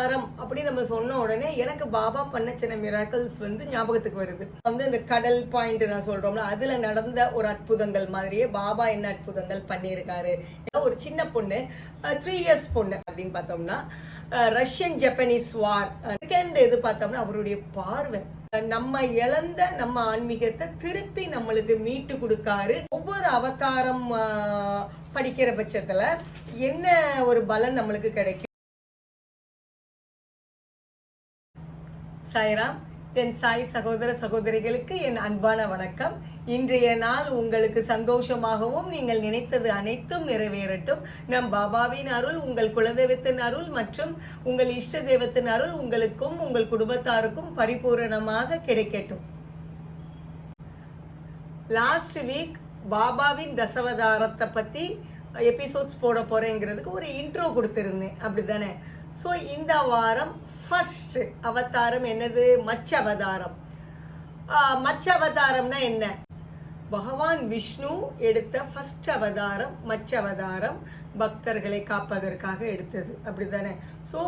அவதாரம் அப்படின்னு நம்ம சொன்ன உடனே எனக்கு பாபா பண்ண சின்ன மிராக்கல்ஸ் வந்து ஞாபகத்துக்கு வருது. வந்து இந்த கடல் பாயிண்ட் நான் சொல்றோம்ல அதுல நடந்த ஒரு அற்புதங்கள் மாதிரியே பாபா என்ன அற்புதங்கள் பண்ணியிருக்காரு. ஒரு சின்ன பொண்ணு த்ரீ இயர்ஸ் பொண்ணு அப்படின்னு பார்த்தோம்னா ரஷ்யன் ஜப்பனீஸ் வார் செகண்ட் இது பார்த்தோம்னா அவருடைய பார்வை. நம்ம இழந்த நம்ம ஆன்மீகத்தை திருப்பி நம்மளுக்கு மீட்டு கொடுக்காரு. ஒவ்வொரு அவதாரம் படிக்கிற பட்சத்துல என்ன ஒரு பலன் நம்மளுக்கு கிடைக்கும்? சாய்ராம் என் சாய் சகோதர சகோதரிகளுக்கு என் அன்பான வணக்கம். இன்றைய நாள் உங்களுக்கு சந்தோஷமாகவும் நீங்கள் நினைத்தது அனைத்தும் நிறைவேறட்டும். நம் பாபாவின் அருள் உங்கள் குலதெய்வத்தின் அருள் மற்றும் உங்கள் இஷ்ட தெய்வத்தின் அருள் உங்களுக்கும் உங்கள் குடும்பத்தாருக்கும் பரிபூரணமாக கிடைக்கட்டும். லாஸ்ட் வீக் பாபாவின் தசவதாரத்தை பத்தி எபிசோட்ஸ் போட போறேங்கிறதுக்கு ஒரு இன்ட்ரோ கொடுத்திருந்தேன். அப்படிதானே ஸோ இந்த வாரம் ஃபர்ஸ்ட் அவதாரம் என்னது? மச்ச அவதாரம். ஆஹ் மச்ச அவதாரம்னா என்ன? பகவான் விஷ்ணு எடுத்த ஃபஸ்ட் அவதாரம் மச்ச அவதாரம் பக்தர்களை காப்பதற்காக எடுத்தது. அப்படிதானே ஸோ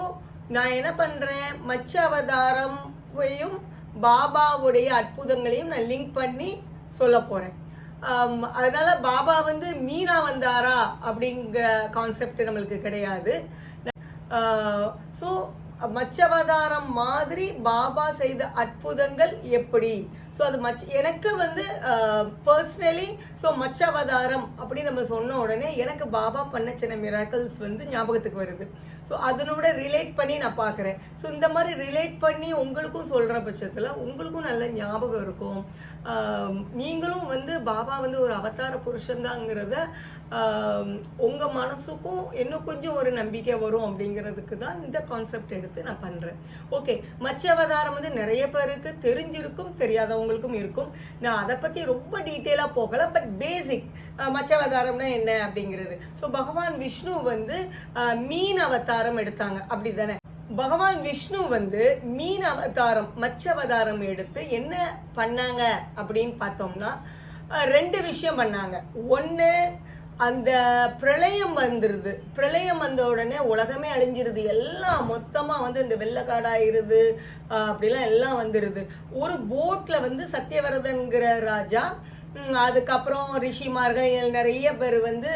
நான் என்ன பண்றேன்? மச்ச அவதாரமையும் பாபாவுடைய அற்புதங்களையும் நான் லிங்க் பண்ணி சொல்ல போறேன். அதனால் அதனால பாபா வந்து மீனா வந்தாரா? அப்படிங்கிற கான்செப்ட் நம்மளுக்கு கிடையாது. ஸோ மச்சவதாரம் மாதிரி பாபா செய்த அற்புதங்கள் எப்படி? ஸோ அது மச் எனக்கு வந்து பர்சனலி ஸோ மச்சவதாரம் அப்படின்னு நம்ம சொன்ன உடனே எனக்கு பாபா பண்ண சின்ன மிராக்கல்ஸ் வந்து ஞாபகத்துக்கு வருது. ஸோ அதனோட ரிலேட் பண்ணி நான் பார்க்குறேன் ஸோ இந்த மாதிரி ரிலேட் பண்ணி உங்களுக்கும் சொல்கிற பட்சத்தில் உங்களுக்கும் நல்ல ஞாபகம் இருக்கும். நீங்களும் வந்து பாபா வந்து ஒரு அவதார புருஷன்தாங்கிறத உங்கள் மனசுக்கும் இன்னும் கொஞ்சம் ஒரு நம்பிக்கை வரும் அப்படிங்கிறதுக்கு தான் இந்த கான்செப்ட் எடுத்து நான் பண்ணுறேன் ஓகே மச்ச அவதாரம் வந்து நிறைய பேருக்கு தெரிஞ்சிருக்கும் தெரியாதவங்க தெரியாதவங்களுக்கும் இருக்கும். நான் அதை பற்றி ரொம்ப டீட்டெயிலாக போகல பட் பேசிக் மச்ச அவதாரம்னா என்ன அப்படிங்கிறது. ஸோ பகவான் விஷ்ணு வந்து மீன் அவதாரம் எடுத்தாங்க. அப்படி தானே பகவான் விஷ்ணு வந்து மீன் அவதாரம் மச்ச அவதாரம் எடுத்து என்ன பண்ணாங்க அப்படின்னு பார்த்தோம்னா ரெண்டு விஷயம் பண்ணாங்க. ஒன்று அந்த பிரளயம் வந்துருது. பிரளயம் வந்த உடனே உலகமே அழிஞ்சிருது. எல்லாம் மொத்தமா வந்து இந்த வெள்ளக்காடாயிருது. அப்படிலாம் எல்லாம் வந்துருது. ஒரு போட்ல வந்து சத்யவரதன்கிற ராஜா அதுக்கப்புறம் ரிஷிமார்கள் நிறைய பேர் வந்து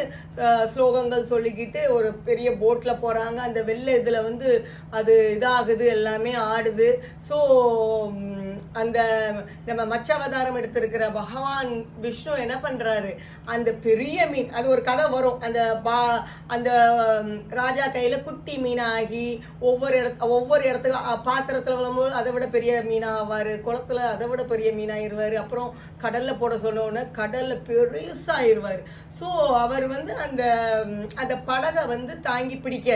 ஸ்லோகங்கள் சொல்லிக்கிட்டு ஒரு பெரிய போட்டில் போகிறாங்க அந்த வெள்ளை இதில் வந்து அது இதாகுது எல்லாமே ஆடுது. ஸோ அந்த நம்ம மச்சாவதாரம் எடுத்திருக்கிற பகவான் விஷ்ணு என்ன பண்றாரு? அந்த பெரிய மீன் அது ஒரு கதை வரும். அந்த பா அந்த ராஜா கையில குட்டி மீனாகி ஒவ்வொரு இடத்து ஒவ்வொரு இடத்துக்கு பாத்திரத்துல வரும்போது அதை விட பெரிய மீனா ஆவாரு குளத்துல அதை விட பெரிய மீனாயிருவாரு. அப்புறம் கடல்ல போட சொன்ன கடல்ல பெருசாயிருவாரு ஸோ அவர் வந்து அந்த அந்த படகை வந்து தாங்கி பிடிக்க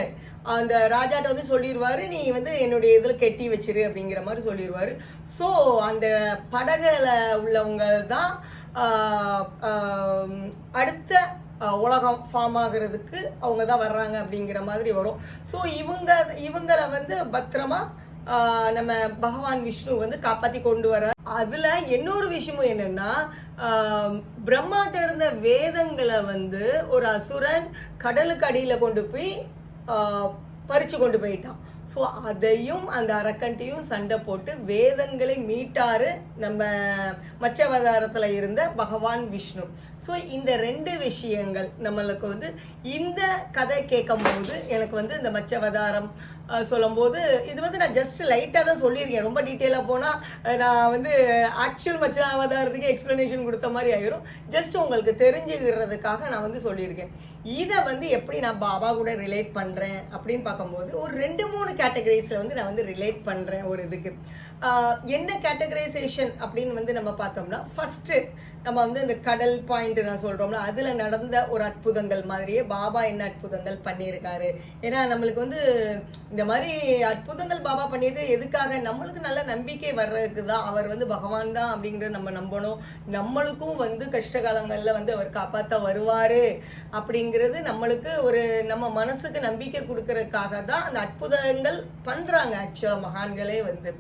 அந்த ராஜாட்ட வந்து சொல்லிடுவாரு நீ வந்து என்னுடைய இதில் கெட்டி வச்சிரு அப்படிங்கிற மாதிரி சொல்லிடுவாரு ஸோ அந்த படகுல உள்ளவங்க தான் ஆஹ், அடுத்த உலகம் ஃபார்ம் ஆகுறதுக்கு அவங்க தான் வர்றாங்க அப்படிங்கிற மாதிரி வரும். ஸோ இவங்க இவங்கள வந்து பத்திரமா நம்ம பகவான் விஷ்ணு வந்து காப்பாற்றி கொண்டு வர அதுல இன்னொரு விஷயமும் என்னன்னா பிரம்மாட்ட இருந்த வேதங்களை வந்து ஒரு அசுரன் கடலுக்கு அடியில் கொண்டு போய் பறித்து கொண்டு போயிட்டான். ஸோ அதையும் அந்த அரக்கன்ட்டையும் சண்டை போட்டு வேதங்களை மீட்டாரு நம்ம மச்சவதாரத்தில் இருந்த பகவான் விஷ்ணு. ஸோ இந்த ரெண்டு விஷயங்கள் நம்மளுக்கு வந்து இந்த கதை கேட்கும் போது எனக்கு வந்து இந்த மச்சவதாரம் சொல்லும்போது இது வந்து நான் ஜஸ்ட் லைட்டாக தான் சொல்லியிருக்கேன். ரொம்ப டீட்டெயிலாக போனால் நான் வந்து ஆக்சுவல் மச்சாவதாரத்துக்கு எக்ஸ்ப்ளனேஷன் கொடுத்த மாதிரி ஆயிரும். ஜஸ்ட் உங்களுக்கு தெரிஞ்சுக்கிறதுக்காக நான் வந்து சொல்லியிருக்கேன். இதை வந்து எப்படி நான் பாபா கூட ரிலேட் பண்ணுறேன் அப்படின்னு பார்க்கும்போது ஒரு ரெண்டு மூணு கேட்டகரிஸில் வந்து நான் வந்து ரிலேட் பண்ணுறேன் ஒரு இதுக்கு. என்ன கேட்டகரைசேஷன் அப்படின்னு வந்து நம்ம பார்த்தோம்னா ஃபர்ஸ்ட் நம்ம வந்து இந்த கடல் பாயிண்ட் நான் சொல்றோம்ல அதுல நடந்த ஒரு அற்புதங்கள் மாதிரியே பாபா என்ன அற்புதங்கள் பண்ணியிருக்காரு. ஏன்னா நம்மளுக்கு வந்து இந்த இந்த மாதிரி அற்புதங்கள் பாபா பண்ணியது எதுக்காக? நம்மளுக்கு நல்ல நம்பிக்கை வர்றதுக்கு தான் அவர் வந்து பகவான் தான் அப்படிங்கறத நம்ம நம்பணும். நம்மளுக்கும் வந்து கஷ்ட காலங்கள்ல வந்து அவர் காப்பாத்த வருவாரு அப்படிங்கிறது நம்மளுக்கு ஒரு நம்ம மனசுக்கு நம்பிக்கை கொடுக்கறதுக்காக தான் அந்த அற்புதங்கள் பண்றாங்க ஆக்சுவலா மகான்களே வந்து.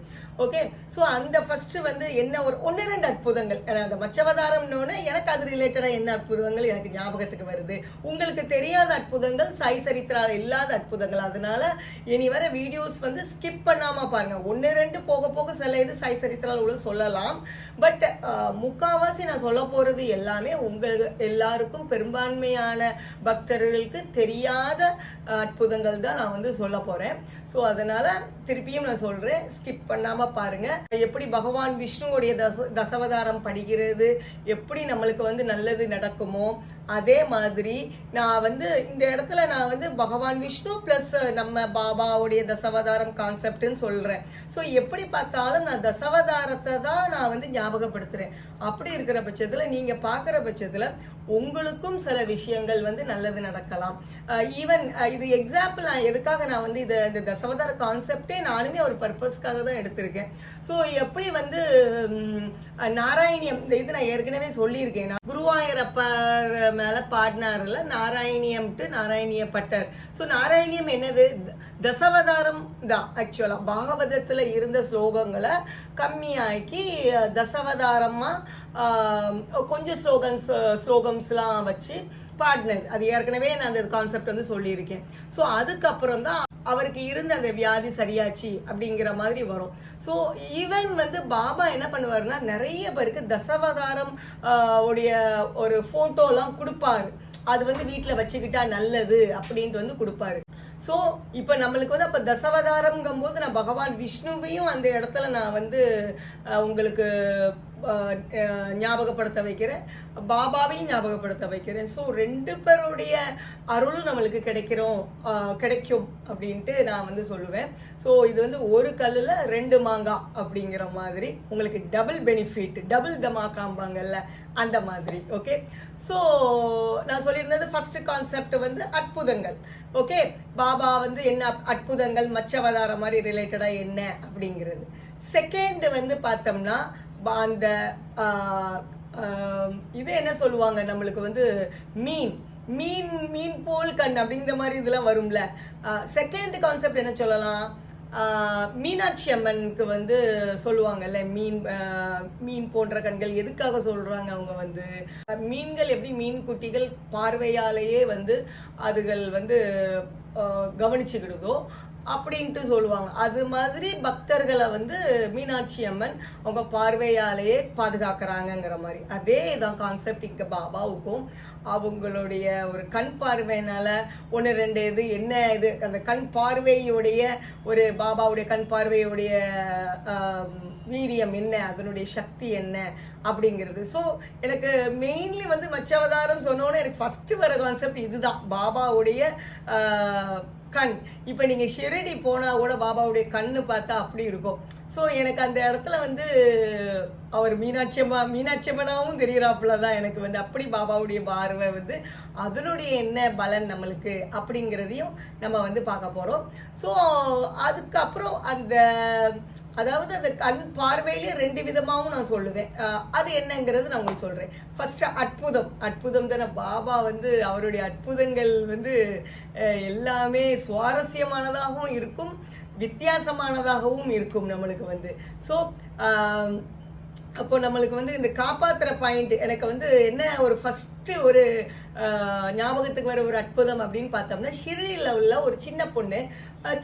ஓகே ஸோ அந்த ஃபர்ஸ்ட் வந்து என்ன ஒரு ஒன்று ரெண்டு அற்புதங்கள். அந்த மச்சவதாரம்னு எனக்கு அது ரிலேட்டடாக என்ன அற்புதங்கள் எனக்கு ஞாபகத்துக்கு வருது. உங்களுக்கு தெரியாத அற்புதங்கள் சாய் சரித்திரால் இல்லாத அற்புதங்கள். அதனால இனி வர வீடியோஸ் வந்து ஸ்கிப் பண்ணாம பாருங்க. ஒன்று ரெண்டு போக போக சில இது சாய் சரித்திரால உள்ள சொல்லலாம். பட் முக்காவாசி நான் சொல்ல போறது எல்லாமே உங்களுக்கு எல்லாருக்கும் பெரும்பான்மையான பக்தர்களுக்கு தெரியாத அற்புதங்கள் தான் நான் வந்து சொல்ல போறேன். ஸோ அதனால திருப்பியும் நான் சொல்றேன். ஸ்கிப் பண்ணாம பாருங்க. எப்படி பகவான் விஷ்ணுவுடைய தச தசவதாரம் படிக்கிறது எப்படி நம்மளுக்கு வந்து நல்லது நடக்குமோ அதே மாதிரி நான் வந்து இந்த இடத்துல நான் வந்து பகவான் விஷ்ணு பிளஸ் நம்ம பாபா அம்மாவுடைய தசவதாரம் கான்செப்ட்னு சொல்றேன். ஸோ எப்படி பார்த்தாலும் நான் தசவதாரத்தை தான் நான் வந்து ஞாபகப்படுத்துறேன். அப்படி இருக்கிற பட்சத்தில் நீங்க பார்க்குற பட்சத்தில் உங்களுக்கும் சில விஷயங்கள் வந்து நல்லது நடக்கலாம். ஈவன் இது எக்ஸாம்பிள் நான் எதுக்காக நான் வந்து இதை இந்த தசவதார கான்செப்டே நானுமே ஒரு பர்பஸ்க்காக தான் எடுத்திருக்கேன். ஸோ எப்படி வந்து நாராயணியம் இந்த இது நான் ஏற்கனவே சொல்லியிருக்கேன். நான் குருவாயூரப்பர் மேலே பாடினார்ல நாராயணியம்ட்டு நாராயணிய பட்டர் ஸோ நாராயணியம் என்னது? தச தசவதாரம் தான் ஆக்சுவலாக பாகவதத்தில் இருந்த ஸ்லோகங்களை கம்மியாக்கி தசவதாரமாக கொஞ்சம் ஸ்லோகன்ஸ் ஸ்லோகம்ஸ்லாம் வச்சு பாடினது. அது ஏற்கனவே நான் அந்த கான்செப்ட் வந்து சொல்லியிருக்கேன். ஸோ அதுக்கப்புறம் தான் அவருக்கு இருந்த அந்த வியாதி சரியாச்சு அப்படிங்கிற மாதிரி வரும். ஸோ ஈவன் வந்து பாபா என்ன பண்ணுவாருன்னா நிறைய பேருக்கு தசவதாரம் உடைய ஒரு ஃபோட்டோலாம் கொடுப்பாரு. அது வந்து வீட்டில் வச்சுக்கிட்டா நல்லது அப்படின்ட்டு வந்து கொடுப்பாரு. ஸோ இப்போ நம்மளுக்கு வந்து அப்போ தசவதாரம்ங்கும் போது நான் பகவான் விஷ்ணுவையும் அந்த இடத்துல நான் வந்து அஹ், உங்களுக்கு ஞாபகப்படுத்த வைக்கிறேன். பாபாவையும் ஞாபகப்படுத்த வைக்கிறேன். ஸோ ரெண்டு பேருடைய அருளும் நம்மளுக்கு கிடைக்கிறோம் கிடைக்கும் அப்படின்ட்டு நான் வந்து சொல்லுவேன். ஸோ இது வந்து ஒரு கல்லில் ரெண்டு மாங்காய் அப்படிங்கிற மாதிரி. உங்களுக்கு டபுள் பெனிஃபிட் டபுள் தமா காம்பாங்கல்ல அந்த மாதிரி. ஓகே ஸோ நான் சொல்லியிருந்தது ஃபர்ஸ்ட் கான்செப்ட் வந்து அற்புதங்கள். ஓகே பாபா வந்து என்ன அற்புதங்கள் மச்சவதார மாதிரி ரிலேட்டடாக என்ன அப்படிங்கிறது. செகண்ட் வந்து பார்த்தோம்னா அந்த இது என்ன சொல்லுவாங்க? நம்மளுக்கு வந்து மீன். மீன் மீன் போல் கண் அப்படிங்கிற மாதிரி இதெல்லாம் வரும்ல. செகண்ட் கான்செப்ட் என்ன சொல்லலாம்? மீனாட்சி அம்மனுக்கு வந்து சொல்லுவாங்கல்ல மீன் மீன் போன்ற கண்கள் எதுக்காக சொல்றாங்க அவங்க வந்து? மீன்கள் எப்படி மீன் குட்டிகள் பார்வையாலேயே வந்து அதுகள் வந்து கவனிச்சுக்கிடுதோ அப்படின்ட்டு சொல்லுவாங்க. அது மாதிரி பக்தர்களை வந்து மீனாட்சி அம்மன் அவங்க பார்வையாலேயே பாதுகாக்கிறாங்கங்கிற மாதிரி. அதே தான் கான்செப்ட் இங்கே பாபாவுக்கும். அவங்களுடைய ஒரு கண் பார்வையினால ஒன்று ரெண்டு இது என்ன இது அந்த கண் பார்வையுடைய ஒரு பாபாவுடைய கண் பார்வையுடைய வீரியம் என்ன அதனுடைய சக்தி என்ன அப்படிங்கிறது. ஸோ எனக்கு மெயின்லி வந்து மச்சவதாரம் சொன்னோன்னே எனக்கு ஃபஸ்ட்டு வர கான்செப்ட் இதுதான். பாபாவுடைய கண். இப்போ நீங்கள் ஷிரடி போனால் கூட பாபாவுடைய கண்ணு பார்த்தா அப்படி இருக்கும். ஸோ எனக்கு அந்த இடத்துல வந்து அவர் மீனாட்சி அம்மா மீனாட்சி அம்மனாவும் தெரிகிறாப்புல தான் எனக்கு வந்து அப்படி பாபாவுடைய பார்வை வந்து அதனுடைய என்ன பலன் நம்மளுக்கு அப்படிங்கிறதையும் நம்ம வந்து பார்க்க போகிறோம் ஸோ அதுக்கப்புறம் அந்த அதாவது அந்த கண் பார்வையிலே ரெண்டு விதமாகவும் நான் சொல்லுவேன். அது என்னங்கிறது நான் உங்களுக்கு சொல்கிறேன் ஃபஸ்ட்டு அற்புதம். அற்புதம் தானே. பாபா வந்து அவருடைய அற்புதங்கள் வந்து எல்லாமே சுவாரஸ்யமானதாகவும் இருக்கும் வித்தியாசமானதாகவும் இருக்கும் நம்மளுக்கு வந்து. ஸோ அப்போ நம்மளுக்கு வந்து இந்த காப்பாத்துற பாயிண்ட் எனக்கு வந்து என்ன ஒரு ஃபர்ஸ்ட் ஒரு ஞாபகத்துக்கு வர ஒரு அற்புதம் அப்படின்னு பார்த்தோம்னா ஷிரிடியில் உள்ள ஒரு சின்ன பொண்ணு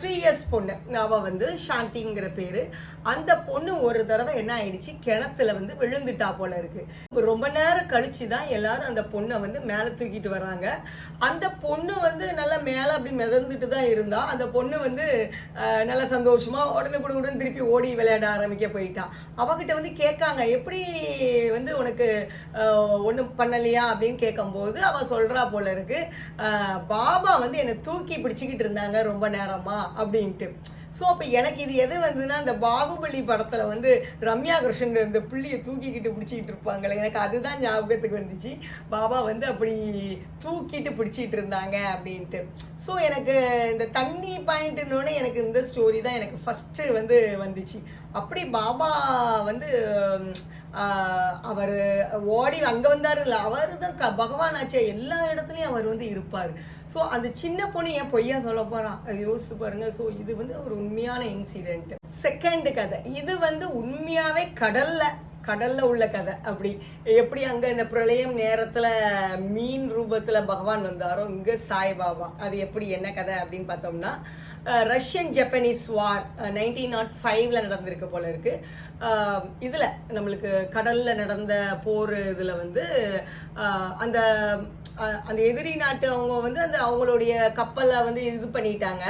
த்ரீ இயர்ஸ் பொண்ணு. அவ வந்து சாந்திங்கிற பேரு. அந்த பொண்ணு ஒரு தடவை என்ன ஆயிடுச்சு? கிணத்துல வந்து விழுந்துட்டா போல இருக்கு. ரொம்ப நேரம் கழிச்சு தான் எல்லாரும் அந்த பொண்ணை வந்து மேலே தூக்கிட்டு வராங்க அந்த பொண்ணு வந்து நல்லா மேலே அப்படி மிதந்துட்டு தான் இருந்தா. அந்த பொண்ணு வந்து நல்லா சந்தோஷமா உடனே கூட உடனே திருப்பி ஓடி விளையாட ஆரம்பிக்க போயிட்டா. அவகிட்ட வந்து கேட்காங்க எப்படி வந்து உனக்கு ஒன்றும் பண்ணலையா? அப்படின்னு கேட்கும்போது அவ சொல்றா போல இருக்கு. பாபா வந்து என்னை தூக்கி பிடிச்சிக்கிட்டு இருந்தாங்க ரொம்ப நேரமா அப்படின்ட்டு. ஸோ அப்போ எனக்கு இது எது வந்ததுன்னா அந்த பாகுபலி படத்துல வந்து ரம்யா கிருஷ்ணன் இந்த புள்ளியை தூக்கிக்கிட்டு பிடிச்சிக்கிட்டு இருப்பாங்களே எனக்கு அதுதான் ஞாபகத்துக்கு வந்துச்சு. பாபா வந்து அப்படி தூக்கிட்டு பிடிச்சிட்டு இருந்தாங்க அப்படின்ட்டு. ஸோ எனக்கு இந்த தண்ணி பாயிண்ட்னோடனே எனக்கு இந்த ஸ்டோரி தான் எனக்கு ஃபஸ்ட்டு வந்து வந்துச்சு. அப்படி பாபா வந்து அவர் ஓடி அங்கே வந்தாரு இல்லை அவர் தான் க- பகவான் ஆச்சே எல்லா இடத்துலையும் அவர் வந்து இருப்பார். ஸோ அந்த சின்ன பொண்ணு ஏன் பொய்யா சொல்ல போறான் அது யோசிச்சு பாருங்க. ஸோ இது வந்து ஒரு உண்மையான இன்சிடென்ட் செகண்ட் கதை. இது வந்து உண்மையாவே கடல்ல கடல்ல உள்ள கதை. அப்படி எப்படி அங்க இந்த பிரளயம் நேரத்துல மீன் ரூபத்துல பகவான் வந்தாரோ இங்க சாய்பாபா. அது எப்படி என்ன கதை அப்படின்னு பார்த்தோம்னா Russian Japanese war nineteen naught ஃபைவ்ல நடந்திருக்கு போல இருக்கு. இதில் நம்மளுக்கு கடலில் நடந்த போர் இதில் வந்து அந்த அந்த எதிரி நாட்டு அவங்க வந்து அந்த அவங்களுடைய கப்பலை வந்து இது பண்ணிட்டாங்க.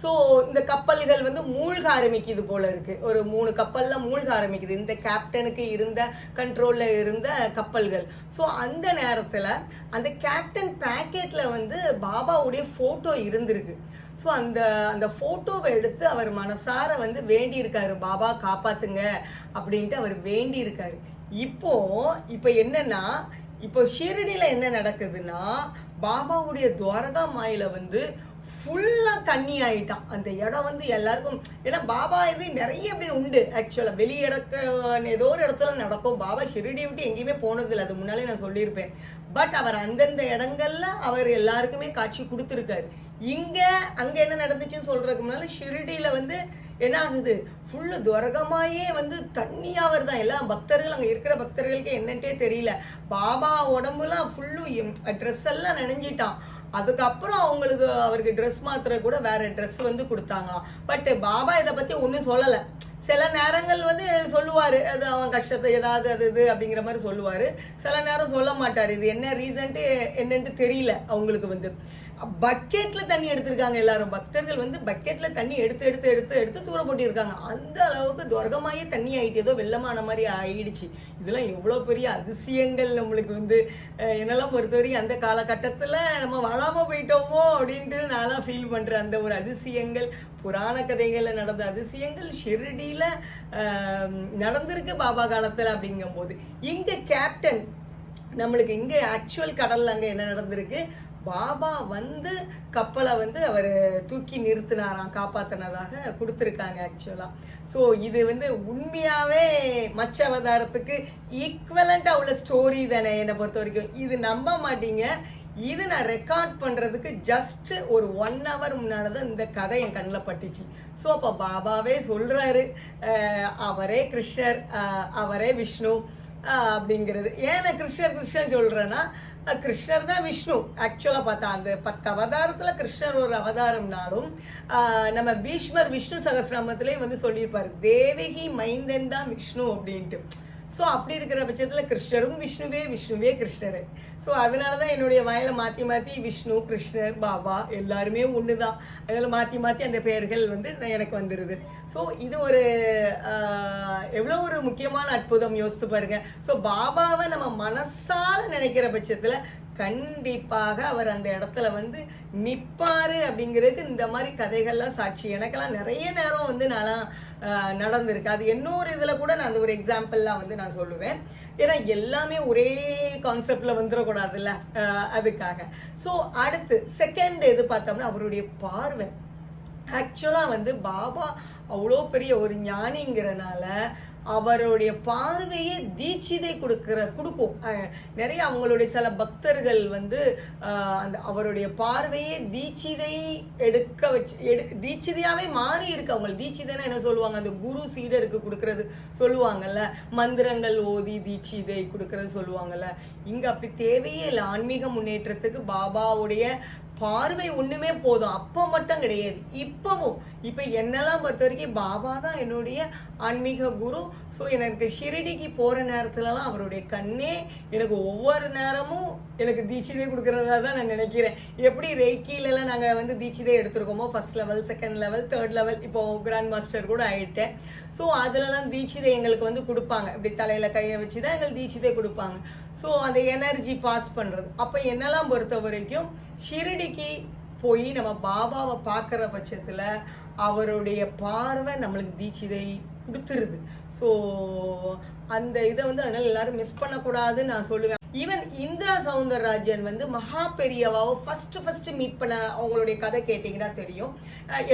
ஸோ இந்த கப்பல்கள் வந்து மூழ்க ஆரம்பிக்குது போல இருக்கு. ஒரு மூணு கப்பல்லாம் மூழ்க ஆரம்பிக்குது. இந்த கேப்டனுக்கு இருந்த கண்ட்ரோல்ல இருந்த கப்பல்கள். ஸோ அந்த நேரத்தில் அந்த கேப்டன் பேக்கெட்ல வந்து பாபாவுடைய ஃபோட்டோ இருந்திருக்கு. ஸோ அந்த அந்த ஃபோட்டோவை எடுத்து அவர் மனசார வந்து வேண்டியிருக்காரு. பாபா காப்பாத்துங்க. அப்படின்ட்டு அவர் வேண்டி இருக்காரு இப்போ இப்போ என்னன்னா இப்போ ஷீரடியில் என்ன நடக்குதுன்னா பாபாவுடைய துவாரகா மாயில வந்து ஃபுல்லா தண்ணி ஆயிட்டான். அந்த இடம் வந்து எல்லாருக்கும் ஏன்னா பாபா இது நிறைய பேர் உண்டு. ஆக்சுவலா வெளியிடக்க ஏதோ ஒரு இடத்துல நடக்கும். பாபா ஷிரடி விட்டு எங்கேயுமே போனதில்லை. அது முன்னாலே நான் சொல்லியிருப்பேன். பட் அவர் அந்தந்த இடங்கள்ல அவர் எல்லாருக்குமே காட்சி கொடுத்துருக்காரு. இங்க அங்க என்ன நடந்துச்சுன்னு சொல்றதுக்கு முன்னால ஷிரடியில் வந்து என்ன ஆகுது ஃபுல்லு துவரகமாயே வந்து தண்ணியாக தான் எல்லா பக்தர்கள் அங்கே இருக்கிற பக்தர்களுக்கு என்னன்ட்டே தெரியல. பாபா உடம்புலாம் ஃபுல்லும் ட்ரெஸ் எல்லாம் நனைஞ்சிட்டான். அதுக்கப்புறம் அவங்களுக்கு அவருக்கு ட்ரெஸ் மாத்திர கூட வேற ட்ரெஸ் வந்து கொடுத்தாங்களாம். பட் பாபா இதை பத்தி ஒன்றும் சொல்லலை. சில நேரங்கள் வந்து சொல்லுவாரு அது அவன் கஷ்டத்தை ஏதாவது அது இது அப்படிங்கிற மாதிரி சொல்லுவாரு. சில நேரம் சொல்ல மாட்டார். இது என்ன ரீசன்ட்டு என்னன்ட்டு தெரியல அவங்களுக்கு வந்து. பக்கெட்ல தண்ணி எடுத்திருக்காங்க எல்லாரும். பக்தர்கள் வந்து பக்கெட்ல தண்ணி எடுத்து எடுத்து எடுத்து எடுத்து தூர போட்டிருக்காங்க. அந்த அளவுக்கு துவர்க்கமாயே தண்ணி ஆயிட்டு ஏதோ வெள்ளமான மாதிரி ஆயிடுச்சு. இதெல்லாம் எவ்வளவு பெரிய அதிசயங்கள் நம்மளுக்கு வந்து என்னெல்லாம் பொறுத்தவரைக்கும் அந்த காலகட்டத்துல நம்ம வளாம போயிட்டோமோ அப்படின்ட்டு நான்லாம் ஃபீல் பண்றேன். அந்த ஒரு அதிசயங்கள் புராண கதைகள்ல நடந்த அதிசயங்கள் ஷிரடியில நடந்திருக்கு பாபா காலத்துல அப்படிங்கும்போது. இங்க கேப்டன் நம்மளுக்கு இங்க ஆக்சுவல் கடல்ல அங்க என்ன நடந்திருக்கு? பாபா வந்து கப்பலை வந்து அவர் தூக்கி நிறுத்தினாராம் காப்பாத்தினதாக கொடுத்துருக்காங்க ஆக்சுவலாக ஸோ இது வந்து உண்மையாகவே மச்ச அவதாரத்துக்கு ஈக்குவலண்டா உள்ள ஸ்டோரி தானே என்னை பொறுத்த வரைக்கும் இது நம்ப மாட்டீங்க. இது நான் ரெக்கார்ட் பண்ணுறதுக்கு ஜஸ்ட் ஒரு ஒன் ஹவர் முன்னால் தான் இந்த கதை என் கண்ணில் பட்டுச்சு. ஸோ அப்போ பாபாவே சொல்கிறாரு அவரே கிருஷ்ணர் அவரே விஷ்ணு அப்படிங்கிறது. ஏன் நான் கிருஷ்ணர் கிருஷ்ணன் சொல்கிறேன்னா கிருஷ்ணர் தான் விஷ்ணு. ஆக்சுவலா பார்த்தா அந்த பத்து அவதாரத்துல கிருஷ்ணர் ஒரு அவதாரம்னாலும் நம்ம பீஷ்மர் விஷ்ணு சகசிரமத்திலே வந்து சொல்லியிருப்பார் தேவகி மைந்தன் தான் விஷ்ணு அப்படின்ட்டு. ஸோ அப்படி இருக்கிற பட்சத்துல கிருஷ்ணரும் விஷ்ணுவே விஷ்ணுவே கிருஷ்ணரு. ஸோ அதனாலதான் என்னுடைய வாயில மாத்தி மாத்தி விஷ்ணு கிருஷ்ணர் பாபா எல்லாருமே ஒண்ணுதான். அதனால மாத்தி மாத்தி அந்த பெயர்கள் வந்து நான் எனக்கு வந்துருது. ஸோ இது ஒரு ஆஹ், எவ்வளவு ஒரு முக்கியமான அற்புதம் யோசித்து பாருங்க. ஸோ பாபாவை நம்ம மனசால நினைக்கிற பட்சத்துல கண்டிப்பாக அவர் அந்த இடத்துல வந்து நிற்பார் அப்படிங்கிறதுக்கு இந்த மாதிரி கதைகள்லாம் சாட்சி. எனக்கெல்லாம் நிறைய நேரம் வந்து நான்லாம் ஆஹ், நடந்திருக்கு. அது இன்னொரு இதுல கூட நான் அந்த ஒரு எக்ஸாம்பிள்லாம் வந்து நான் சொல்லுவேன். ஏன்னா எல்லாமே ஒரே கான்செப்ட்ல வந்துடக்கூடாதுல்ல அதுக்காக. ஸோ அடுத்து செகண்ட் எது பார்த்தோம்னா அவருடைய பார்வை. ஆக்சுவலா வந்து பாபா அவ்வளோ பெரிய ஒரு ஞானிங்கிறனால அவருடைய பார்வையே தீட்சிதை கொடுக்கிற கொடுக்கும். நிறைய அவங்களுடைய சில பக்தர்கள் வந்து அந்த அவருடைய பார்வையே தீட்சிதை எடுக்க வச்சு எடு தீட்சிதையாவே மாறி இருக்கு. அவங்க தீட்சிதைன்னா என்ன சொல்லுவாங்க? அந்த குரு சீடருக்கு கொடுக்கறது சொல்லுவாங்கல்ல. மந்திரங்கள் ஓதி தீட்சிதை கொடுக்கறது சொல்லுவாங்கல்ல. இங்க அப்படி தேவையே இல்லை. ஆன்மீக முன்னேற்றத்துக்கு பாபாவுடைய பார்வை ஒண்ணுமே போதும். அப்போ மட்டும் கிடையாது. இப்பவும். இப்ப என்னெல்லாம் பொறுத்த வரைக்கும் பாபா தான் என்னுடைய ஆன்மீக குரு. ஸோ எனக்கு ஷிரடிக்கு போற நேரத்துலலாம் அவருடைய கண்ணே எனக்கு ஒவ்வொரு நேரமும் எனக்கு தீட்சிதை கொடுக்கறதா தான் நான் நினைக்கிறேன். எப்படி ரெய்க்கிலலாம் நாங்கள் வந்து தீட்சிதை எடுத்திருக்கோமோ first level second level third level இப்போ கிராண்ட் மாஸ்டர் கூட ஆயிட்டேன். ஸோ அதுலலாம் தீட்சிதை எங்களுக்கு வந்து கொடுப்பாங்க. இப்படி தலையில கையை வச்சு தான் எங்களுக்கு தீட்சிதை கொடுப்பாங்க. ஸோ அந்த எனர்ஜி பாஸ் பண்ணுறது அப்போ என்னெல்லாம் பொறுத்த வரைக்கும் இன்னைக்கு போய் நம்ம பாபாவை பார்க்குற பட்சத்துல அவருடைய பார்வை நம்மளுக்கு தீட்சிதை கொடுத்துருது. ஸோ அந்த இதை வந்து அதனால எல்லாரும் மிஸ் பண்ணக்கூடாதுன்னு நான் சொல்லுவேன். ஈவன் இந்திரா சவுந்தரராஜன் வந்து மகா பெரியவாவை ஃபர்ஸ்ட் ஃபர்ஸ்ட் மீட் பண்ண அவங்களுடைய கதை கேட்டிங்கன்னா தெரியும்.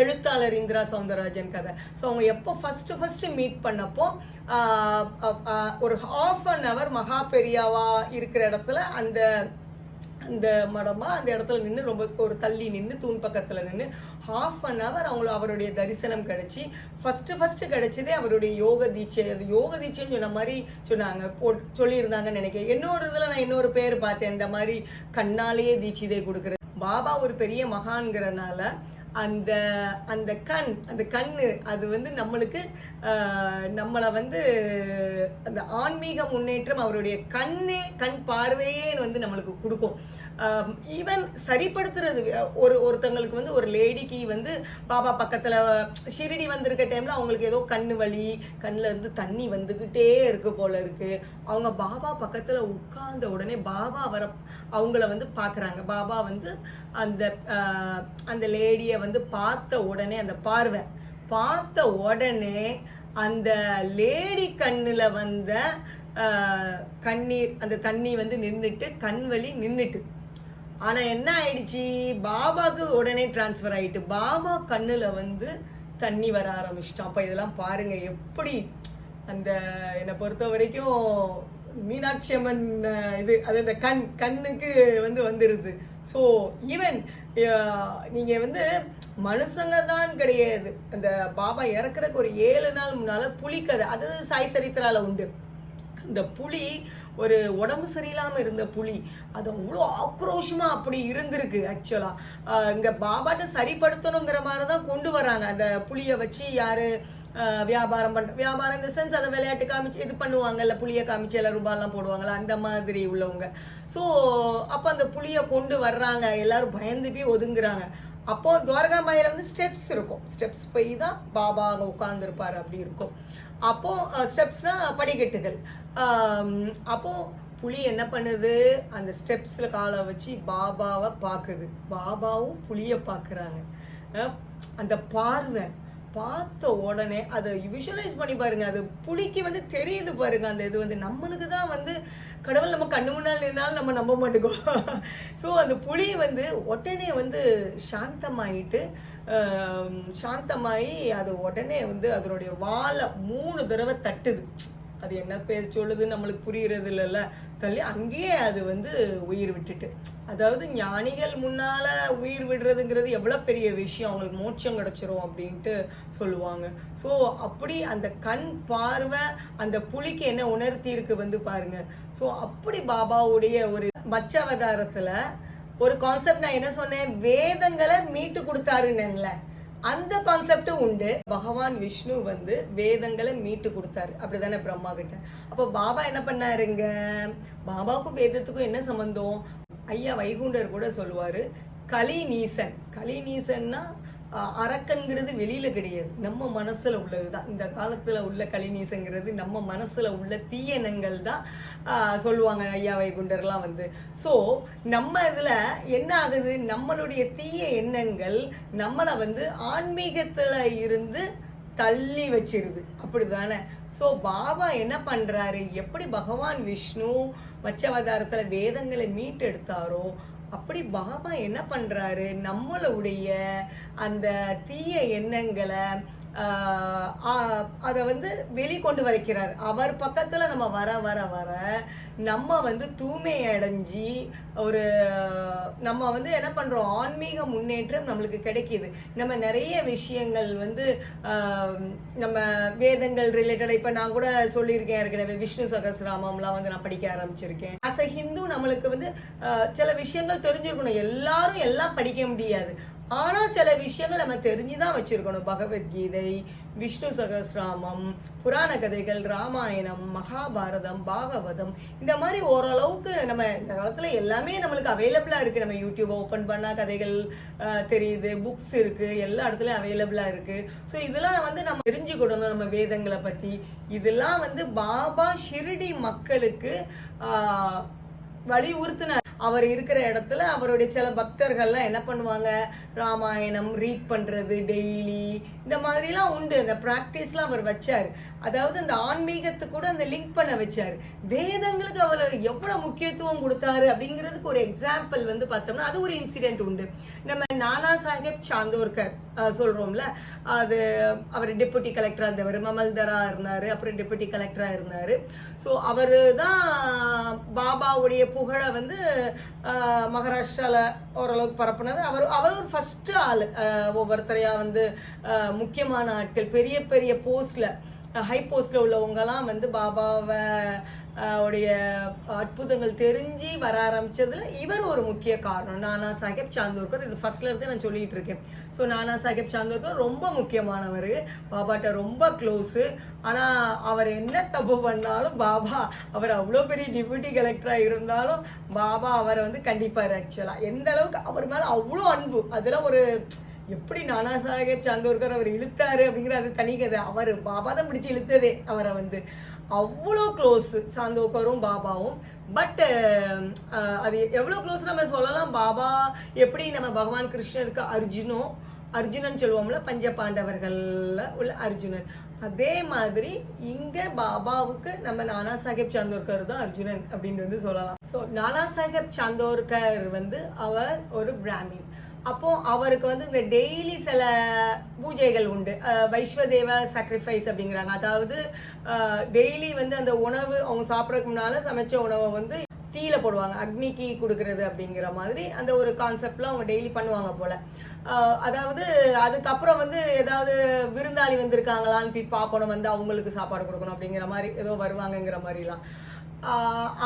எழுத்தாளர் இந்திரா சவுந்தரராஜன் கதை. ஸோ அவங்க எப்போ ஃபர்ஸ்ட் ஃபர்ஸ்ட் மீட் பண்ணப்போ ஆஹ் ஒரு ஹாஃப் அன் ஹவர் மகா பெரியாவா இருக்கிற இடத்துல அந்த அந்த மடமாக அந்த இடத்துல நின்று ரொம்ப ஒரு தள்ளி நின்று தூண் பக்கத்தில் நின்று ஹாஃப் அன் ஹவர் அவங்கள அவருடைய தரிசனம் கிடச்சி ஃபஸ்ட்டு ஃபஸ்ட்டு கிடைச்சதே அவருடைய யோக தீட்சை. அது யோக தீட்சைன்னு சொன்ன மாதிரி சொன்னாங்க போ சொல்லியிருந்தாங்கன்னு நினைக்கிறேன். இன்னொரு இதில் நான் இன்னொரு பேர் பார்த்தேன் இந்த மாதிரி கண்ணாலேயே தீட்சிதை கொடுக்குறது. பாபா ஒரு பெரிய மகான்கிறனால அந்த அந்த கண் அந்த கண்ணு அது வந்து நம்மளுக்கு நம்மளை வந்து அந்த ஆன்மீக முன்னேற்றம் அவருடைய கண்ணே கண் பார்வையே வந்து நம்மளுக்கு கொடுக்கும். ஈவன் சரிப்படுத்துறது ஒரு ஒருத்தங்களுக்கு வந்து ஒரு லேடிக்கு வந்து பாபா பக்கத்தில் ஷிரடி வந்திருக்க டைம்ல அவங்களுக்கு ஏதோ கண்ணு வலி கண்ணில் இருந்து தண்ணி வந்துக்கிட்டே இருக்கு போல இருக்கு. அவங்க பாபா பக்கத்தில் உட்கார்ந்த உடனே பாபா வர அவங்கள வந்து பார்க்குறாங்க பாபா வந்து அந்த அந்த லேடியை வந்து பார்த்த உடனே அந்த பார்வை. பார்த்த உடனே அந்த லேடி கண்ணில் வந்த கண்ணீர் அந்த தண்ணி வந்து நின்றுட்டு கண் வழி நின்றுட்டு ஆனால் என்ன ஆயிடுச்சு? பாபாவுக்கு உடனே டிரான்ஸ்ஃபர் ஆயிட்டு பாபா கண்ணில் வந்து தண்ணி வர ஆரம்பிச்சிட்டோம் அப்போ இதெல்லாம் பாருங்க எப்படி அந்த என்னை பொறுத்த வரைக்கும் மீனாட்சி அம்மன் இது அது அந்த கண் கண்ணுக்கு வந்து வந்துடுது ஸோ ஈவன் uh, நீங்க வந்து மனுஷங்க தான் கிடையாது. அந்த பாபா இறக்குறக்கு ஒரு ஏழு நாள் முன்னால புலிக்கதை அது சாய் சரித்திரால உண்டு. இந்த புலி ஒரு உடம்பு சரியில்லாமல் இருந்த புலி அது அவ்வளோ ஆக்ரோஷமாக அப்படி இருந்திருக்கு ஆக்சுவலாக இங்கே பாபாட்ட சரிப்படுத்தணுங்கிற மாதிரி தான் கொண்டு வராங்க. அந்த புளியை வச்சு யார் வியாபாரம் பண்ணுற வியாபாரம் இந்த சென்ஸ் அதை விளையாட்டு காமிச்சு இது பண்ணுவாங்கல்ல புளியை காமிச்சு எல்லாம் ரூபாயெல்லாம் போடுவாங்களா அந்த மாதிரி உள்ளவங்க. ஸோ அப்போ அந்த புளியை கொண்டு வர்றாங்க. எல்லாரும் பயந்து போய் ஒதுங்குறாங்க. அப்போ துவாரகாமாயில வந்து ஸ்டெப்ஸ் இருக்கும். ஸ்டெப்ஸ் போய் தான் பாபா அங்கே உட்காந்துருப்பார் அப்படி இருக்கும். அப்போ ஸ்டெப்ஸ்னா படிக்கட்டுகள். அப்போது அப்போ புலி என்ன பண்ணுது? அந்த ஸ்டெப்ஸில் காலை வச்சு பாபாவை பார்க்குது. பாபாவும் புளியை பார்க்குறாங்க. அந்த பார்வை பார்த்த உடனே அதை விஷுவலைஸ் பண்ணி பாருங்க. அது புலிக்கு வந்து தெரியுது பாருங்க. அந்த இது வந்து நம்மளுக்கு தான் வந்து கடவுள் நம்ம கண்ணு முன்னால் நின்னாலும் நம்ம நம்ப மாட்டேங்கோம் ஸோ அந்த புளி வந்து உடனே வந்து சாந்தமாயிட்டு சாந்தமாயி அது உடனே வந்து அதனுடைய வாலை மூணு தடவை தட்டுது. அது என்ன பேச சொல்லுது நம்மளுக்கு புரிகிறது இல்லைல்ல தள்ளி அங்கேயே அது வந்து உயிர் விட்டுட்டு. அதாவது ஞானிகள் முன்னால உயிர் விடுறதுங்கிறது எவ்வளோ பெரிய விஷயம். அவங்களுக்கு மோட்சம் கிடைச்சிரும் அப்படின்ட்டு சொல்லுவாங்க. ஸோ அப்படி அந்த கண் பார்வை அந்த புலிக்கு என்ன உணர்த்தி இருக்கு வந்து பாருங்க. ஸோ அப்படி பாபாவுடைய ஒரு மச்ச அவதாரத்தில் ஒரு கான்செப்ட் நான் என்ன சொன்னேன்? வேதங்களை மீட்டு கொடுத்தாருன்னேன்ல அந்த கான்செப்டும் உண்டு. பகவான் விஷ்ணு வந்து வேதங்களை மீட்டு கொடுத்தாரு. அப்படிதானே பிரம்மா கிட்ட. அப்போ பாபா என்ன பண்ணாருங்க? பாபாவுக்கும் வேதத்துக்கும் என்ன சம்பந்தம்? ஐயா வைகுண்டர் கூட சொல்லுவாரு கலிநீசன். கலிநீசன்னா அரக்கன்கிறது வெளியில கிடையாது. நம்ம மனசுல உள்ளதுதான். இந்த காலத்துல உள்ள கலிநீசங்கிறது நம்ம மனசுல உள்ள தீயனங்கள் தான் சொல்லுவாங்க ஐயா வைகுண்டர்லாம் வந்து. ஸோ நம்ம இதுல என்ன ஆகுது? நம்மளுடைய தீய எண்ணங்கள் நம்மளை வந்து ஆன்மீகத்துல இருந்து தள்ளி வச்சிருது. அப்படிதானே? ஸோ பாபா என்ன பண்றாரு? எப்படி பகவான் விஷ்ணு மச்சவதாரத்துல வேதங்களை மீட்டெடுத்தாரோ அப்படி பாபா என்ன பண்றாரு? நம்மளுடைய அந்த தீய எண்ணங்களை அதை வந்து வெளிக்கொண்டு வரைக்கிறார். அவர் பக்கத்துல நம்ம வர வர வர நம்ம வந்து தூய்மை அடைஞ்சி ஒரு நம்ம வந்து என்ன பண்றோம்? ஆன்மீக முன்னேற்றம் நம்மளுக்கு கிடைக்குது. நம்ம நிறைய விஷயங்கள் வந்து ஆஹ் நம்ம வேதங்கள் ரிலேட்டட் இப்ப நான் கூட சொல்லியிருக்கேன் ஏற்கனவே விஷ்ணு சகசிராமம்லாம் வந்து நான் படிக்க ஆரம்பிச்சிருக்கேன். அஸ் அ ஹிந்து நம்மளுக்கு வந்து ஆஹ் சில விஷயங்கள் தெரிஞ்சிருக்கணும். எல்லாரும் எல்லாம் படிக்க முடியாது. ஆனால் சில விஷயங்கள் நம்ம தெரிஞ்சுதான் வச்சிருக்கணும். பகவத்கீதை விஷ்ணு சகசிராமம் புராண கதைகள் ராமாயணம் மகாபாரதம் பாகவதம். இந்த மாதிரி ஓரளவுக்கு நம்ம இந்த காலத்தில் எல்லாமே நம்மளுக்கு அவைலபிளாக இருக்குது நம்ம யூடியூப் ஓப்பன் பண்ணால் கதைகள் தெரியுது. புக்ஸ் இருக்குது எல்லா இடத்துலையும் அவைலபிளாக இருக்குது ஸோ இதெல்லாம் வந்து நம்ம தெரிஞ்சுக்கிடணும் நம்ம வேதங்களை பற்றி இதெல்லாம் வந்து பாபா ஷிரடி மக்களுக்கு வலியுறுத்தினார். அவர் இருக்கிற இடத்துல அவருடைய சில பக்தர்கள்லாம் என்ன பண்ணுவாங்க? ராமாயணம் ரீட் பண்றது டெய்லி இந்த மாதிரிலாம் உண்டு. அந்த ப்ராக்டிஸ்லாம் அவர் வச்சார். அதாவது அந்த ஆன்மீகத்தை கூட அந்த லிங்க் பண்ண வச்சார். வேதங்களுக்கு அவர் எவ்வளவு முக்கியத்துவம் கொடுத்தாரு அப்படிங்கிறதுக்கு ஒரு எக்ஸாம்பிள் வந்து பார்த்தோம்னா அது ஒரு இன்சிடென்ட் உண்டு. நம்ம நானா சாஹேப் சாந்தோர்கர் சொல்றோம்ல அது அவர் டெபுட்டி கலெக்டரா இருந்தவர் மமல்தரா இருந்தாரு அப்புறம் டெபுட்டி கலெக்டரா இருந்தாரு. ஸோ அவரு தான் பாபாவுடைய புகழை வந்து மகாராஷ்டிரால ஓரளவுக்கு பரப்புனது. அவர் அவர் ஒரு ஃபர்ஸ்ட் ஆள் ஒவ்வொருத்தரையா வந்து முக்கியமான ஆட்கள் பெரிய பெரிய போஸ்ட்ல ஹை போஸ்ட்ல உள்ளவங்கலாம் வந்து பாபாவை உடைய அற்புதங்கள் தெரிஞ்சு வர ஆரம்பிச்சதுல இவர் ஒரு முக்கிய காரணம். நானா சாஹேப் சாந்தோர்கர் இது ஃபர்ஸ்ட்ல இருந்து நான் சொல்லிட்டு இருக்கேன். ஸோ நானா சாஹேப் சாந்தோர்கர் ரொம்ப முக்கியமானவர். பாபாட்ட ரொம்ப க்ளோஸு ஆனா அவர் என்ன தப்பு பண்ணாலும் பாபா அவர் அவ்வளோ பெரிய டிப்யூட்டி கலெக்டரா இருந்தாலும் பாபா அவரை வந்து கண்டிப்பார் ஆக்சுவலா எந்த அளவுக்கு அவர் மேல அவ்வளோ அன்பு. அதில் ஒரு எப்படி நானா சாஹேப் சாந்தோர்கர் அவர் இழுத்தாரு அப்படிங்கிற அது தனி கதை. அவர் பாபா தான் இழுத்ததே அவரை வந்து. அவ்வளோ க்ளோஸ் சாந்தோக்கரும் பாபாவும். பட் அது எவ்வளோ க்ளோஸ் நம்ம சொல்லலாம்? பாபா எப்படி நம்ம பகவான் கிருஷ்ணருக்கு அர்ஜுனோ அர்ஜுனன் சொல்லுவோம்ல பஞ்ச பாண்டவர்கள்ல உள்ள அர்ஜுனன். அதே மாதிரி இங்க பாபாவுக்கு நம்ம நானா சாஹேப் சாந்தோர்கர் தான் அர்ஜுனன் அப்படின்னு வந்து சொல்லலாம். ஸோ நானா சாஹேப் சாந்தோர்கர் வந்து அவர் ஒரு பிராமின். அப்போ அவருக்கு வந்து இந்த டெய்லி சில பூஜைகள் உண்டு. வைஸ்வதேவ சாக்ரிஃபைஸ் அப்படிங்கிறாங்க. அதாவது டெய்லி வந்து அந்த உணவு அவங்க சாப்பிட்றதுக்கு முன்னால சமைச்ச உணவை வந்து தீயில போடுவாங்க. அக்னிக்கு கொடுக்கறது அப்படிங்கிற மாதிரி அந்த ஒரு கான்செப்ட்ல அவங்க டெய்லி பண்ணுவாங்க போல. அதாவது அதுக்கப்புறம் வந்து ஏதாவது விருந்தாளி வந்திருக்காங்களான்னு போய் பார்க்கணும். வந்து அவங்களுக்கு சாப்பாடு கொடுக்கணும் அப்படிங்கிற மாதிரி ஏதோ வருவாங்கங்கிற மாதிரிலாம்.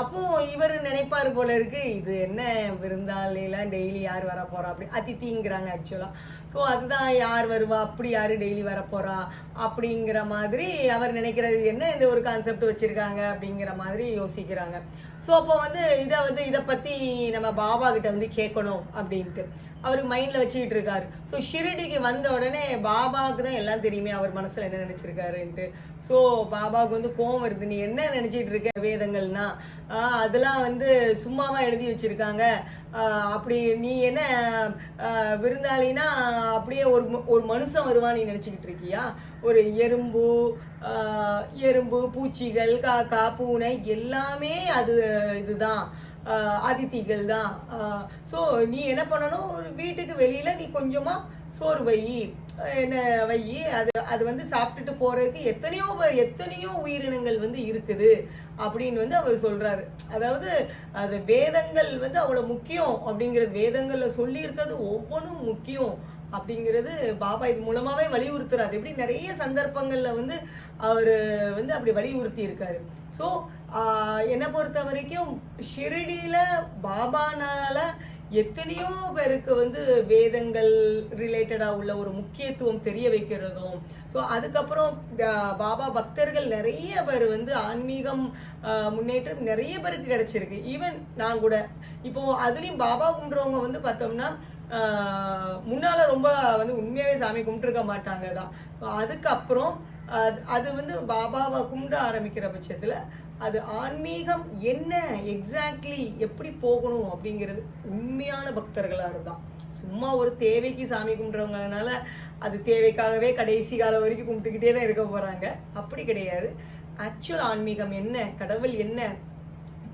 அப்போ இவர் நினைப்பாரு போல இருக்கு. இது என்ன விருந்தாளிலாம் டெய்லி யார் வர போறா அப்படி அதித்திங்கிறாங்க ஆக்சுவலா ஸோ அதுதான் யார் வருவா? அப்படி யாரு டெய்லி வர போறா அப்படிங்கிற மாதிரி அவர் நினைக்கிறது என்ன? இந்த ஒரு கான்செப்ட் வச்சிருக்காங்க அப்படிங்கிற மாதிரி யோசிக்கிறாங்க. ஸோ அப்போ வந்து இதை வந்து இதை பற்றி நம்ம பாபா கிட்ட வந்து கேட்கணும் அப்படின்ட்டு. அவருக்கு மைண்ட்ல வச்சுக்கிட்டு இருக்காரு. ஸோ ஷிரடிக்கு வந்த உடனே பாபாவுக்கு தான் எல்லாம் தெரியுமே அவர் மனசுல என்ன நினச்சிருக்காருன்ட்டு. ஸோ பாபாவுக்கு வந்து கோவம் வருது. நீ என்ன நினச்சிட்டு இருக்க வேதங்கள்னா? ஆஹ் அதெல்லாம் வந்து சும்மாவா எழுதி வச்சிருக்காங்க. அப்படி நீ என்ன விருந்தாளினா அப்படியே ஒரு ஒரு மனுஷன் வருவான் நீ நினச்சிக்கிட்டு இருக்கியா? ஒரு எறும்பு எறும்பு பூச்சிகள் காக்கா பூனை எல்லாமே அது இதுதான். அதித்திகள் தான். ஸோ நீ என்ன பண்ணணும்? ஒரு வீட்டுக்கு வெளியில் நீ கொஞ்சமாக சோறு வை. என்ன வை? அது அது வந்து சாப்பிட்டுட்டு போறதுக்கு எத்தனையோ வ- எத்தனையோ உயிரினங்கள் வந்து இருக்குது அப்படின்னு வந்து அவர் சொல்றாரு. அதாவது அது வேதங்கள் வந்து அவ்வளவு முக்கியம் அப்படிங்கிறது வேதங்கள்ல சொல்லி இருக்கிறது ஒவ்வொன்றும் முக்கியம் அப்படிங்கிறது பாபா இது மூலமாவே வலியுறுத்துறாரு. எப்படி நிறைய சந்தர்ப்பங்கள்ல வந்து அவர் வந்து அப்படி வலியுறுத்தி இருக்காரு ஸோ என்னை பொறுத்த வரைக்கும் ஷிரடியில பாபானால எத்தனையோ பேருக்கு வந்து வேதங்கள் ரிலேட்டடா உள்ள ஒரு முக்கியத்துவம் தெரிய வைக்கிறதும். ஸோ அதுக்கப்புறம் பாபா பக்தர்கள் நிறைய பேர் வந்து ஆன்மீகம் ஆஹ், முன்னேற்றம் நிறைய பேருக்கு கிடைச்சிருக்கு. ஈவன் நான் கூட. இப்போ அதுலேயும் பாபா கும்பிட்றவங்க வந்து பார்த்தோம்னா முன்னால் முன்னால ரொம்ப வந்து உண்மையாவே சாமி கும்பிட்டுருக்க மாட்டாங்க தான். ஸோ அதுக்கப்புறம் அது- அது வந்து பாபாவை கும்பிட ஆரம்பிக்கிற பட்சத்துல அது ஆன்மீகம் என்ன எக்ஸாக்ட்லி எப்படி போகணும் அப்படிங்கிறது உண்மையான பக்தர்களாக இருந்தா. சும்மா ஒரு தேவைக்கு சாமி கும்பிட்றவங்கனால அது தேவைக்காகவே கடைசி காலம் வரைக்கும் கும்பிட்டுக்கிட்டே தான் இருக்க போகிறாங்க அப்படி கிடையாது. ஆக்சுவல் ஆன்மீகம் என்ன கடவுள் என்ன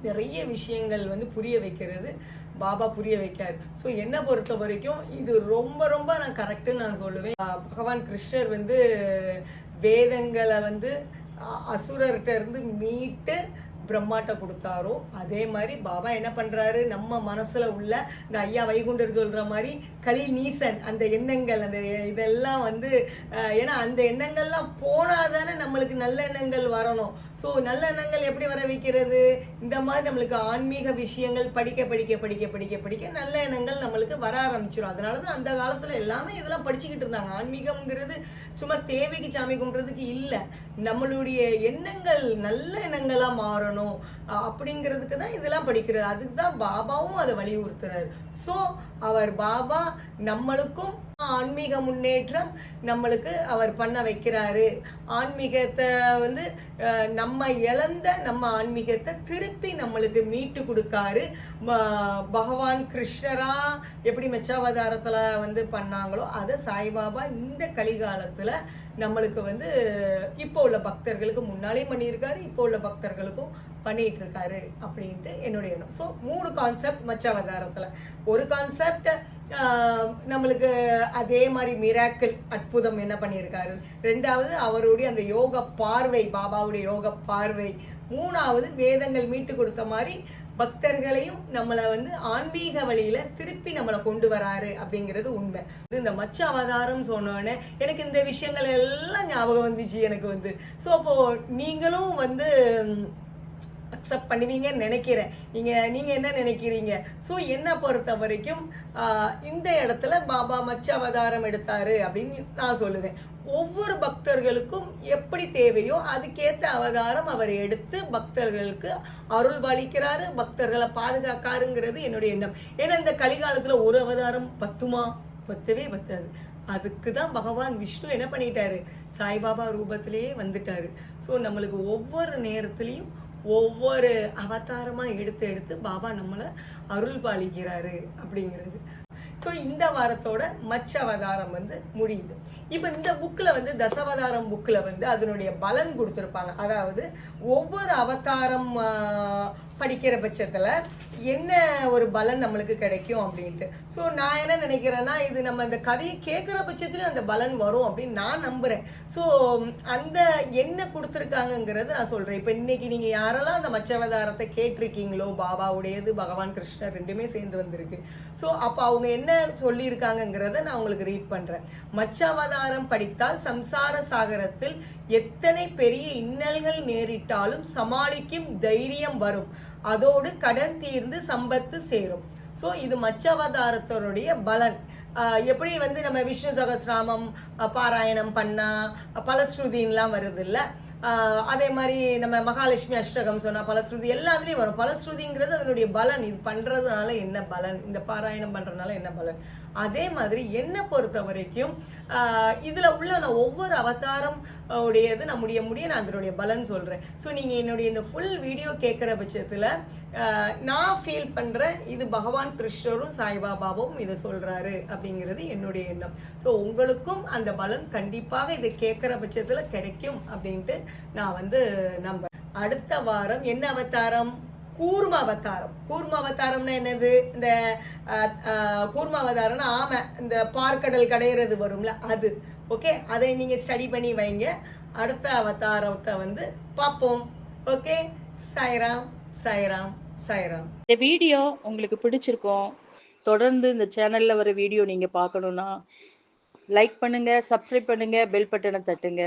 நிறைய விஷயங்கள் வந்து புரிய வைக்கிறது. பாபா புரிய வைக்காரு ஸோ என்னை பொறுத்த வரைக்கும் இது ரொம்ப ரொம்ப நான் கரெக்டுன்னு நான் சொல்லுவேன். பகவான் கிருஷ்ணர் வந்து வேதங்களை வந்து அசுரர்கிட்ட இருந்து மீட்டு பிரம்மாட்ட கொடுத்தாரோ அதே மாதிரி பாபா என்ன பண்ணுறாரு நம்ம மனசில் உள்ள இந்த ஐயா வைகுண்டர் சொல்கிற மாதிரி கலி நீசன் அந்த எண்ணங்கள் அந்த இதெல்லாம் வந்து ஏன்னா அந்த எண்ணங்கள்லாம் போனால் தானே நம்மளுக்கு நல்ல எண்ணங்கள் வரணும். ஸோ நல்ல எண்ணங்கள் எப்படி வர வைக்கிறது? இந்த மாதிரி நம்மளுக்கு ஆன்மீக விஷயங்கள் படிக்க படிக்க படிக்க படிக்க படிக்க நல்ல எண்ணங்கள் நம்மளுக்கு வர ஆரம்பிச்சிடும் அதனால தான் அந்த காலத்தில் எல்லாமே இதெல்லாம் படிச்சுக்கிட்டு இருந்தாங்க. ஆன்மீகம்ங்கிறது சும்மா தேவைக்கு சாமி கும்பிட்றதுக்கு இல்லை. நம்மளுடைய எண்ணங்கள் நல்ல எண்ணங்களாக மாறணும். பண்ணணும். அப்படிங்கிறதுக்கு தான் இதெல்லாம் படிக்கிறது அதுக்கு தான் பாபாவும் அதை வலியுறுத்துறாரு. ஸோ அவர் பாபா நம்மளுக்கும் ஆன்மீக முன்னேற்றம் நம்மளுக்கு அவர் பண்ண வைக்கிறாரு. ஆன்மீகத்தை வந்து நம்ம இழந்த நம்ம ஆன்மீகத்தை திருப்பி நம்மளுக்கு மீட்டு கொடுக்காரு. பகவான் கிருஷ்ணரா எப்படி மெச்சாவதாரத்துல வந்து பண்ணாங்களோ அதை சாய்பாபா இந்த கலிகாலத்தில் நம்மளுக்கு வந்து இப்போ உள்ள பக்தர்களுக்கு முன்னாலேயும் பண்ணியிருக்காரு இப்போ உள்ள பக்தர்களுக்கும் பண்ணிட்டு இருக்காரு அப்படின்ட்டு என்னுடைய எண்ணம். ஸோ மூணு கான்செப்ட் மச்சாவதாரத்துல ஒரு கான்செப்ட் நம்மளுக்கு அதே மாதிரி மிராக்கிள் அற்புதம் என்ன பண்ணியிருக்காரு? ரெண்டாவது அவருடைய அந்த யோக பார்வை பாபாவுடைய யோக பார்வை. மூணாவது வேதங்கள் மீட்டு கொடுத்த மாதிரி பக்தர்களையும் நம்மளை வந்து ஆன்மீக வழியில திருப்பி நம்மளை கொண்டு வராரு அப்படிங்கிறது உண்மை. இது இந்த மச்ச அவதாரம் சொன்னோடனே எனக்கு இந்த விஷயங்கள் எல்லாம் ஞாபகம் வந்துச்சு எனக்கு வந்து. ஸோ அப்போ நீங்களும் வந்து அக்செப்ட் பண்ணுவீங்கன்னு நினைக்கிறேன். நீங்கள் நீங்கள் என்ன நினைக்கிறீங்க? ஸோ என்னை பொறுத்த வரைக்கும் இந்த இடத்துல பாபா மச்ச அவதாரம் எடுத்தார் அப்படின்னு நான் சொல்லுவேன். ஒவ்வொரு பக்தர்களுக்கும் எப்படி தேவையோ அதுக்கேற்ற அவதாரம் அவர் எடுத்து பக்தர்களுக்கு அருள் பாலிக்கிறாரு பக்தர்களை பாதுகாக்காருங்கிறது என்னுடைய எண்ணம். ஏன்னா இந்த கலிகாலத்தில் ஒரு அவதாரம் பத்துமா? பத்தவே பத்தாது. அதுக்கு தான் பகவான் விஷ்ணு என்ன பண்ணிட்டாரு? சாய்பாபா ரூபத்திலேயே வந்துட்டாரு. ஸோ நம்மளுக்கு ஒவ்வொரு நேரத்துலையும் ஒவ்வொரு அவதாரமா எடுத்து எடுத்து பாபா நம்மளை அருள் பாலிக்கிறாரு அப்படிங்கிறது. ஸோ இந்த வாரத்தோட மச்ச அவதாரம் வந்து முடியுது. இப்போ இந்த புக்கில் வந்து தசவதாரம் புக்கில் வந்து அதனுடைய பலன் கொடுத்துருப்பாங்க. அதாவது ஒவ்வொரு அவதாரம் ஆஹ், படிக்கிற பட்சத்தில் என்ன ஒரு பலன் நம்மளுக்கு கிடைக்கும் அப்படின்ட்டு. ஸோ நான் என்ன நினைக்கிறேன்னா இது நம்ம இந்த கதையை கேட்குற பட்சத்துலையும் அந்த பலன் வரும் அப்படின்னு நான் நம்புகிறேன் ஸோ அந்த என்ன கொடுத்துருக்காங்கங்கிறது நான் சொல்கிறேன் இப்போ இன்னைக்கு நீங்கள் யாரெல்லாம் அந்த மச்சவதாரத்தை கேட்டிருக்கீங்களோ பாபாவுடையது பகவான் கிருஷ்ணர் ரெண்டுமே சேர்ந்து வந்திருக்கு. ஸோ அப்போ அவங்க என்ன சொல்லியிருக்காங்கங்கிறத நான் உங்களுக்கு ரீட் பண்ணுறேன் மச்சாவதாரம் படித்தால் சம்சார சாகரத்தில் எத்தனை பெரிய இன்னல்கள் நேரிட்டாலும் சமாளிக்கும் தைரியம் வரும். அதோடு கடன் தீர்ந்து சம்பத்து சேரும். ஸோ இது மச்சவதாரத்தருடைய பலன். ஆஹ் எப்படி வந்து நம்ம விஷ்ணு சகஸ்ராமம் பாராயணம் பண்ணா பலஸ்ருதின்லாம் வருது இல்ல அதே மாதிரி நம்ம மகாலட்சுமி அஷ்டகம் சொன்னா பலஸ்ருதி எல்லாத்துலயும் வரும். பலஸ்ருதிங்கிறது அதனுடைய பலன். இது பண்றதுனால என்ன பலன்? இந்த பாராயணம் பண்றதுனால என்ன பலன்? அதே மாதிரி என்னை பொறுத்த வரைக்கும் இதுல உள்ள நான் ஒவ்வொரு அவதாரம் உடையது நம்முடைய முடிய நான் அதனுடைய பலன் சொல்றேன். ஸோ நீங்க என்னுடைய இந்த ஃபுல் வீடியோ கேட்குற பட்சத்துல நான் ஃபீல் பண்ணுறேன் இது பகவான் கிருஷ்ணரும் சாய்பாபாவும் இதை சொல்கிறாரு அப்படிங்கிறது என்னுடைய எண்ணம். ஸோ உங்களுக்கும் அந்த பலன் கண்டிப்பாக இதை கேட்குற பட்சத்தில் கிடைக்கும் அப்படின்ட்டு நான் வந்து நம்ப அடுத்த வாரம் என்ன அவதாரம்? கூர்ம அவதாரம். கூர்ம அவதாரம்னா என்னது? இந்த கூர்ம அவதாரம்னா ஆமை இந்த பார்க்கடல் கடையிறது வரும்ல அது. ஓகே அதை நீங்கள் ஸ்டடி பண்ணி வைங்க. அடுத்த அவதாரத்தை வந்து பார்ப்போம். ஓகே சாய்ராம் சாய்ராம். சாய்ராம் இந்த வீடியோ உங்களுக்கு பிடிச்சிருக்கும் தொடர்ந்து இந்த சேனல்ல வர வீடியோ நீங்க பார்க்கணும்னா லைக் பண்ணுங்க சப்ஸ்கிரைப் பண்ணுங்க பெல் பட்டனை தட்டுங்க.